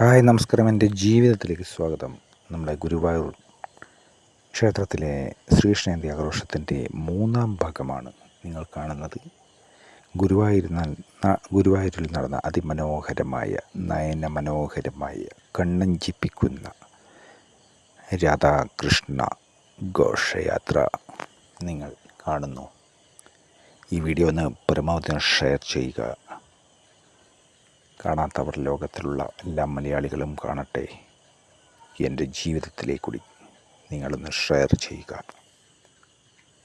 Hi നമസ്കാരം. എന്റെ ജീവിതത്തിലേക്ക് സ്വാഗതം. നമ്മുടെ ഗുരുവായൂർ ക്ഷേത്രത്തിലെ ശ്രീകൃഷ്ണജയന്തി ആഘോഷത്തിന്റെ മൂന്നാം ഭാഗമാണ് നിങ്ങൾ കാണുന്നത്. ഗുരുവായൂർ ഗുരുവായൂരിൽ നടന്ന അതിമനോഹരമായ നയന മനോഹരമായ കണ്ണഞ്ചിപ്പിക്കുന്ന രാധാകൃഷ്ണ ഘോഷയാത്ര നിങ്ങൾ കാണുന്നു. ഈ വീഡിയോ ഒന്ന് പരമാവധി ഷെയർ ചെയ്യുക. കാണാത്തവർ ലോകത്തിലുള്ള എല്ലാ മലയാളികളും കാണട്ടെ. എന്റെ ജീവിതത്തിലേക്കൂടി നിങ്ങളൊന്ന് ഷെയർ ചെയ്യുക.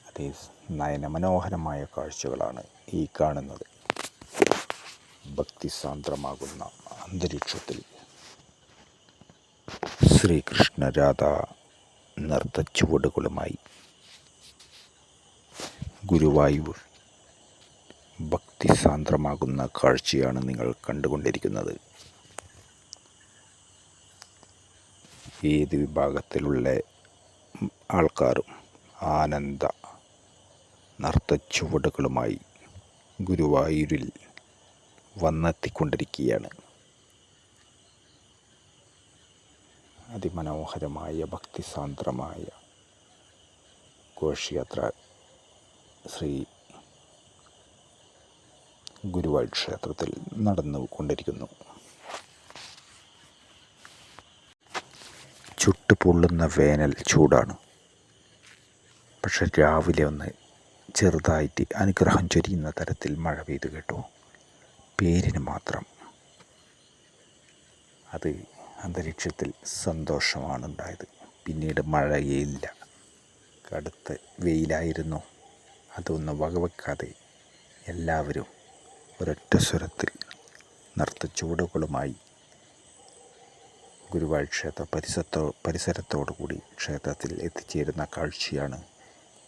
അതേ നയനമനോഹരമായ കാഴ്ചകളാണ് ഈ കാണുന്നത്. ഭക്തിസാന്ദ്രമാകുന്ന അന്തരീക്ഷത്തിൽ ശ്രീകൃഷ്ണ രാധ നർത്തച്ചുവടുകളുമായി ഗുരുവായൂർ ഭക്തിസാന്ദ്രമാകുന്ന കാഴ്ചയാണ് നിങ്ങൾ കണ്ടുകൊണ്ടിരിക്കുന്നത്. ഏത് വിഭാഗത്തിലുള്ള ആൾക്കാരും ആനന്ദ നർത്തച്ചുവടുകളുമായി ഗുരുവായൂരിൽ വന്നെത്തിക്കൊണ്ടിരിക്കുകയാണ്. അതിമനോഹരമായ ഭക്തിസാന്ദ്രമായ ഘോഷയാത്ര ശ്രീ ഗുരുവായൂർ ക്ഷേത്രത്തിൽ നടന്നു കൊണ്ടിരിക്കുന്നു. ചുട്ടുപൊള്ളുന്ന വേനൽ ചൂടാണ്. പക്ഷെ രാവിലെ ഒന്ന് ചെറുതായിട്ട് അനുഗ്രഹം ചൊരിയുന്ന തരത്തിൽ മഴ പെയ്തു കേട്ടു. പേരിന് മാത്രം. അത് അന്തരീക്ഷത്തിൽ സന്തോഷമാണ് ഉണ്ടായത് പിന്നീട് മഴയേയില്ല കടുത്ത വെയിലായിരുന്നു. അതൊന്നും വകവെക്കാതെ എല്ലാവരും ഒരൊറ്റ സ്വരത്തിൽ നർത്തച്ചുവടുകളുമായി ഗുരുവായൂർ ക്ഷേത്ര പരിസരത്തോ പരിസരത്തോടുകൂടി ക്ഷേത്രത്തിൽ എത്തിച്ചേരുന്ന കാഴ്ചയാണ്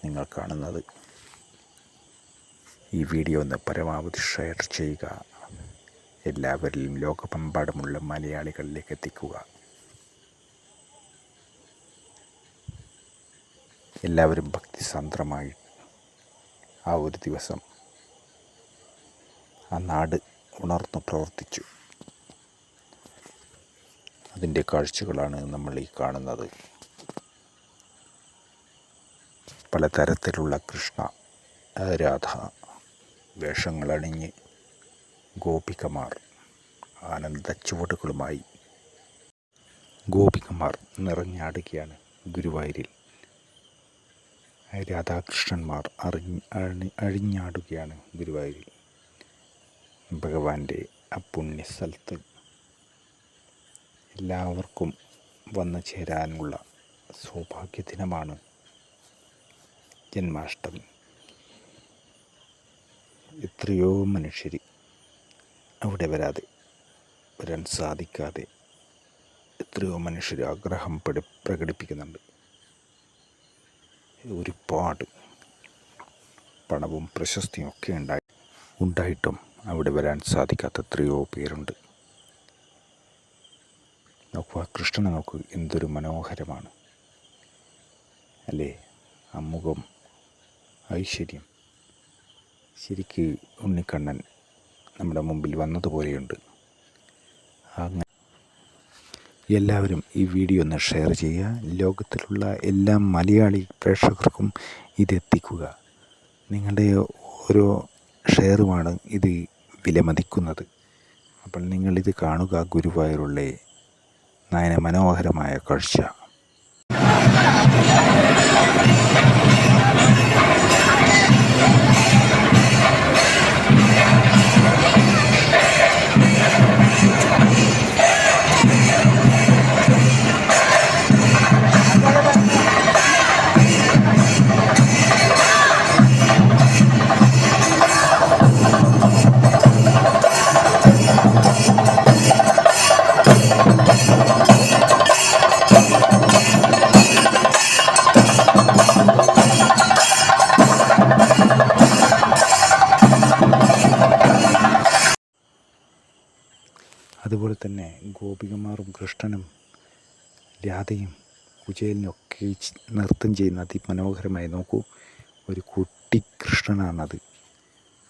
നിങ്ങൾ കാണുന്നത്. ഈ വീഡിയോ ഒന്ന് പരമാവധി ഷെയർ ചെയ്യുക. എല്ലാവരിലും ലോകമെമ്പാടുമുള്ള മലയാളികളിലേക്ക് എത്തിക്കുക. എല്ലാവരും ഭക്തിസാന്ദ്രമായി ആ ഒരു ദിവസം ആ നാട് ഉണർന്നു പ്രവർത്തിച്ചു. അതിന്റെ കാഴ്ചകളാണ് നമ്മൾ ഈ കാണുന്നത്. പലതരത്തിലുള്ള കൃഷ്ണ രാധ വേഷങ്ങളണിഞ്ഞ് ഗോപികമാർ ആനന്ദ ചുവടുകളുമായി ഗോപികമാർ നിറഞ്ഞാടുകയാണ് ഗുരുവായൂരിൽ. രാധാകൃഷ്ണന്മാർ അറിഞ്ഞ് അഴിഞ്ഞാടുകയാണ് ഗുരുവായൂരിൽ. ഭഗവാന്റെ ആ പുണ്യസ്ഥലത്ത് എല്ലാവർക്കും വന്നു ചേരാനുള്ള സൗഭാഗ്യ ദിനമാണ് ജന്മാഷ്ടമി. എത്രയോ മനുഷ്യർ അവിടെ വരാതെ വരാൻ സാധിക്കാതെ എത്രയോ മനുഷ്യർ ആഗ്രഹം പ്രകടി പ്രകടിപ്പിക്കുന്നുണ്ട്. ഒരുപാട് പണവും പ്രശസ്തിയും ഒക്കെ ഉണ്ടായി ഉണ്ടായിട്ടും അവിടെ വരാൻ സാധിക്കാത്ത എത്രയോ പേരുണ്ട്. നോക്കുക കൃഷ്ണനെ നോക്കൂ എന്തൊരു മനോഹരമാണ്. അല്ലേ? ആ മുഖം ഐശ്വര്യം. ശരിക്ക് ഉണ്ണിക്കണ്ണൻ നമ്മുടെ മുമ്പിൽ വന്നതുപോലെയുണ്ട്. അങ്ങനെ എല്ലാവരും ഈ വീഡിയോ ഒന്ന് ഷെയർ ചെയ്യുക. ലോകത്തിലുള്ള എല്ലാ മലയാളി പ്രേക്ഷകർക്കും ഇതെത്തിക്കുക നിങ്ങളുടെ ഓരോ ഷെയറുമാണ് ഇത് വിലമതിക്കുന്നത്. അപ്പോൾ നിങ്ങളിത് കാണുക ഗുരുവായൂരുള്ള നയന മനോഹരമായ കാഴ്ച. അതുപോലെ തന്നെ ഗോപികമാറും കൃഷ്ണനും രാധയും ഒക്കെ നൃത്തം ചെയ്യുന്ന അതിമനോഹരമായി നോക്കൂ. ഒരു കുട്ടി കൃഷ്ണനാണത്.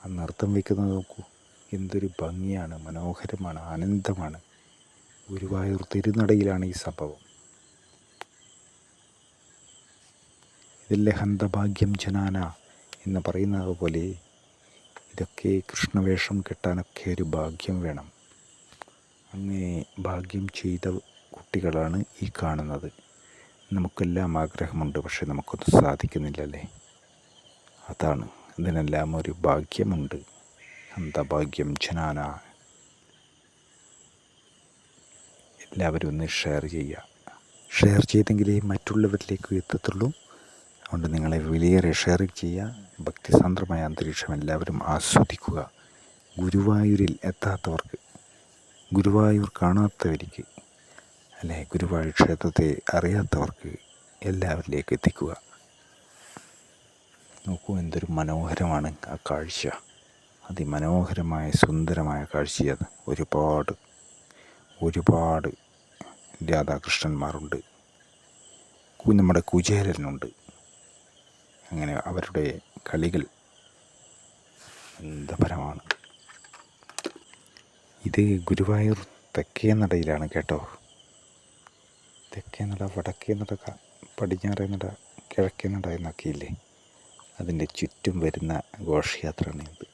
ആ നൃത്തം വയ്ക്കുന്നത് നോക്കൂ. എന്തൊരു ഭംഗിയാണ് മനോഹരമാണ് ആനന്ദമാണ്. ഗുരുവായൂർ തിരുനടയിലാണ് ഈ സംഭവം. ഇതിലെ ഹന്തഭാഗ്യം ജനാന എന്ന് പറയുന്നത് പോലെ ഇതൊക്കെ കൃഷ്ണവേഷം കെട്ടാനൊക്കെ ഒരു ഭാഗ്യം വേണം. അങ്ങനെ ഭാഗ്യം ചെയ്ത കുട്ടികളാണ് ഈ കാണുന്നത്. നമുക്കെല്ലാം ആഗ്രഹമുണ്ട് പക്ഷെ നമുക്കൊന്നും സാധിക്കുന്നില്ലല്ലേ? അതാണ്. ഇതിനെല്ലാം ഒരു ഭാഗ്യമുണ്ട്. ഹന്തഭാഗ്യം ജനാന? എല്ലാവരും ഒന്ന് ഷെയർ ചെയ്യുക. ഷെയർ ചെയ്തെങ്കിലേ മറ്റുള്ളവരിലേക്ക് എത്തത്തുള്ളൂ. അതുകൊണ്ട് നിങ്ങളെ വിലയേറെ ഷെയർ ചെയ്യുക. ഭക്തിസാന്ദ്രമായ അന്തരീക്ഷം എല്ലാവരും ആസ്വദിക്കുക. ഗുരുവായൂരിൽ എത്താത്തവർക്ക് ഗുരുവായൂർ കാണാത്തവർക്ക് അല്ലെ ഗുരുവായൂർ ക്ഷേത്രത്തെ അറിയാത്തവർക്ക് എല്ലാവരിലേക്ക് എത്തിക്കുക. നോക്കൂ എന്തൊരു മനോഹരമാണ് ആ കാഴ്ച. അതിമനോഹരമായ സുന്ദരമായ കാഴ്ചയത് ഒരുപാട് ഒരുപാട് രാധാകൃഷ്ണന്മാരുണ്ട്. നമ്മുടെ കുചേരനുണ്ട് അങ്ങനെ അവരുടെ കളികൾ അന്തപരമാണ് ഇത് ഗുരുവായൂർ തെക്കേ നടയിലാണ് കേട്ടോ. തെക്കേ നട വടക്കേ നട പടിഞ്ഞാറേ നട കിഴക്കേ നട എന്നൊക്കെ ഇല്ലേ അതിന്റെ ചുറ്റും വരുന്ന ഘോഷയാത്രയാണ് ഇത്.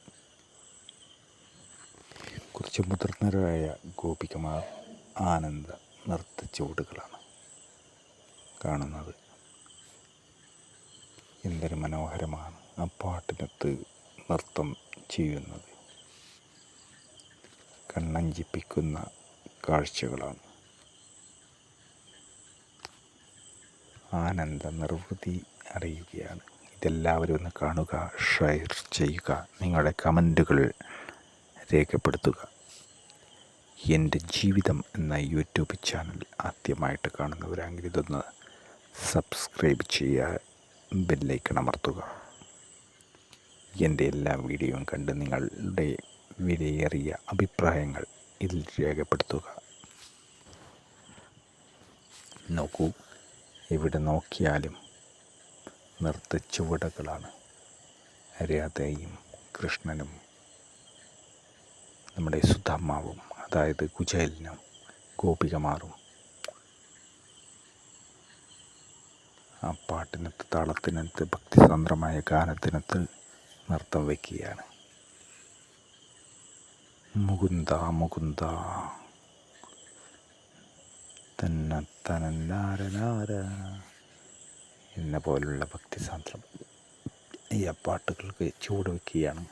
കുറച്ച് മുതിർന്നവരായ ഗോപികമാർ ആനന്ദ നൃത്ത ചുവടുകളാണ് കാണുന്നത്. എന്തൊരു മനോഹരമാണ് ആ പാട്ടിനൊത്ത് നൃത്തം ചെയ്യുന്നത്. കണ്ണഞ്ചിപ്പിക്കുന്ന കാഴ്ചകളാണ്. ആനന്ദ നിർവൃതി അറിയുകയാണ്. ഇതെല്ലാവരും ഒന്ന് കാണുക ഷെയർ ചെയ്യുക നിങ്ങളുടെ കമന്റുകൾ രേഖപ്പെടുത്തുക. എന്റെ ജീവിതം എന്ന യൂട്യൂബ് ചാനൽ ആദ്യമായിട്ട് കാണുന്നവരാണെങ്കിൽ ഇതൊന്ന് സബ്സ്ക്രൈബ് ചെയ്യുക ബെല്ലൈക്കൺ അമർത്തുക. എന്റെ എല്ലാ വീഡിയോയും കണ്ട് നിങ്ങളുടെ വിലയേറിയ അഭിപ്രായങ്ങൾ ഇതിൽ രേഖപ്പെടുത്തുക. നോക്കൂ എവിടെ നോക്കിയാലും നൃത്ത ചുവടുകളാണ് രാധയും കൃഷ്ണനും. നമ്മുടെ സുധമ്മാവും അതായത് കുചേലിനും ഗോപികമാറും. ആ പാട്ടിനത്ത് താളത്തിനത്ത് ഭക്തിസാന്ദ്രമായ ഗാനത്തിനത്ത് നൃത്തം വയ്ക്കുകയാണ്. മുകുന്ദ മുകുന്ദ. തന്ന തനന്നാരനാര എന്ന പോലുള്ള ഭക്തിസാന്ദ്രം ഈ അപ്പാട്ടുകൾക്ക് പാട്ടുകൾക്ക് ചൂട് വയ്ക്കുകയാണ്.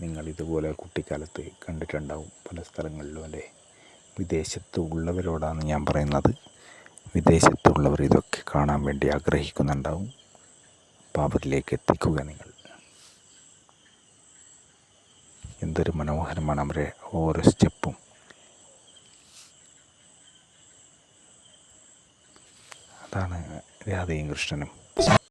നിങ്ങൾ ഇതുപോലെ കുട്ടിക്കാലത്ത് കണ്ടിട്ടുണ്ടാവും പല സ്ഥലങ്ങളിലും അല്ലേ? വിദേശത്ത് ഉള്ളവരോടാണ് ഞാൻ പറയുന്നത്. വിദേശത്തുള്ളവർ ഇതൊക്കെ കാണാൻ വേണ്ടി ആഗ്രഹിക്കുന്നുണ്ടാവും. അപ്പോൾ അവരിലേക്ക് എത്തിക്കുക നിങ്ങൾ. എന്തൊരു മനോഹരമാണ് അവരെ ഓരോ സ്റ്റെപ്പും. അതാണ് രാധയും കൃഷ്ണനും.